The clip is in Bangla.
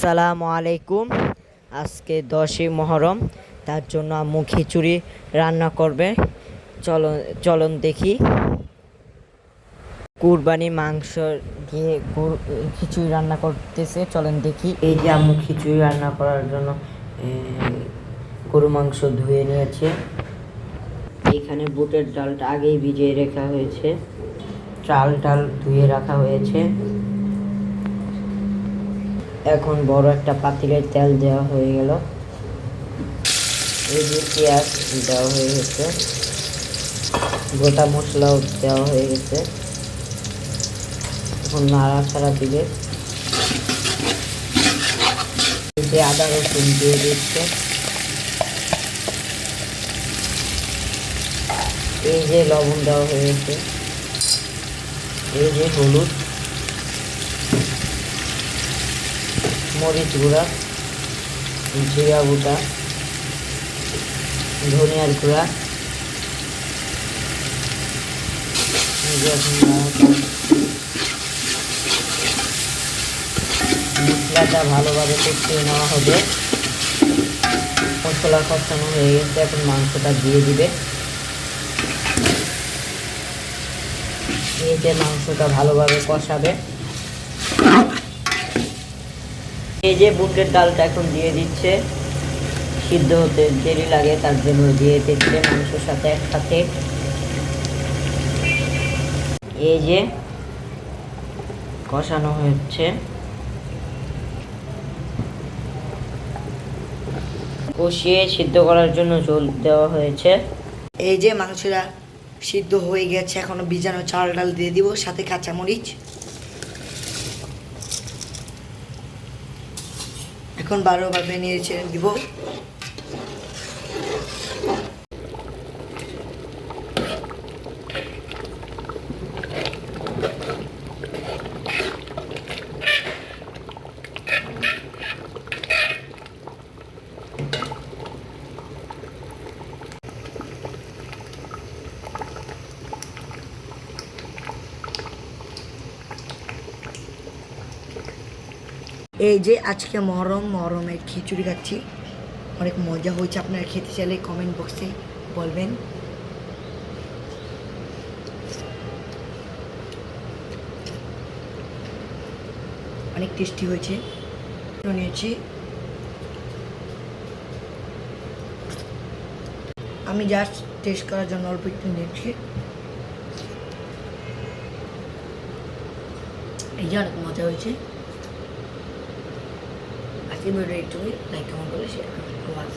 সালামু আলাইকুম। আজকে দশই মহরম, তার জন্য আম্মু খিচুড়ি রান্না করবে। চলন চলন দেখি। কুরবানি মাংস দিয়ে খিচুড়ি রান্না করতেছে, চলেন দেখি। এই যে আম্মু খিচুড়ি রান্না করার জন্য গরু মাংস ধুয়ে নিয়েছে। এখানে বুটের ডালটা আগেই ভিজিয়ে রাখা হয়েছে। চাল ডাল ধুয়ে রাখা হয়েছে। এখন বড় একটা পাতিলে তেল দেওয়া হয়ে গেল। এই যে পেঁয়াজ দেওয়া হয়ে গেছে। গোটা মশলাও দেওয়া হয়ে গেছে। এখন নাড়া ছাড়া দিলে আদা রসুন দিয়ে দিচ্ছে। এই যে লবণ দেওয়া হয়ে গেছে। এই যে হলুদ। মরিচ গুঁড়া, জিরা গুঁড়া, ধনিয়ার গুঁড়া। মশলাটা ভালোভাবে কষিয়ে নেওয়া হবে মশলা কষানো হয়ে গেছে, এখন মাংসটা দিয়ে দিবে এই যে মাংসটা ভালোভাবে কষাবে এই যে বুটের ডালটা এখন দিয়ে দিচ্ছে, সিদ্ধ হতে দেরি লাগে, তার জন্য দিয়ে দিচ্ছে মাংসের সাথে একসাথে। এই যে কষানো হচ্ছে। কষিয়ে সিদ্ধ করার জন্য জল দেওয়া হয়েছে। এই যে মাংসটা সিদ্ধ হয়ে গেছে, এখনও বিজানো চাল ডাল দিয়ে দিব, সাথে কাঁচামরিচ। এখন বারো নিয়ে ছেড়ে দিব। এই যে আজকে মহরম মহরমের খিচুড়ি খাচ্ছি। অনেক মজা হয়েছে আপনারা খেতে চাইলে কমেন্ট বক্সে বলবেন। অনেক টেস্টি হয়েছে। নিয়েছি। আমি জাস্ট টেস্ট করার জন্য অল্প একটু নিয়েছি। এই যে অনেক মজা হয়েছে। আজকে ভিডিও একটুই লাইক কমেন্ট করে শেয়ার করুন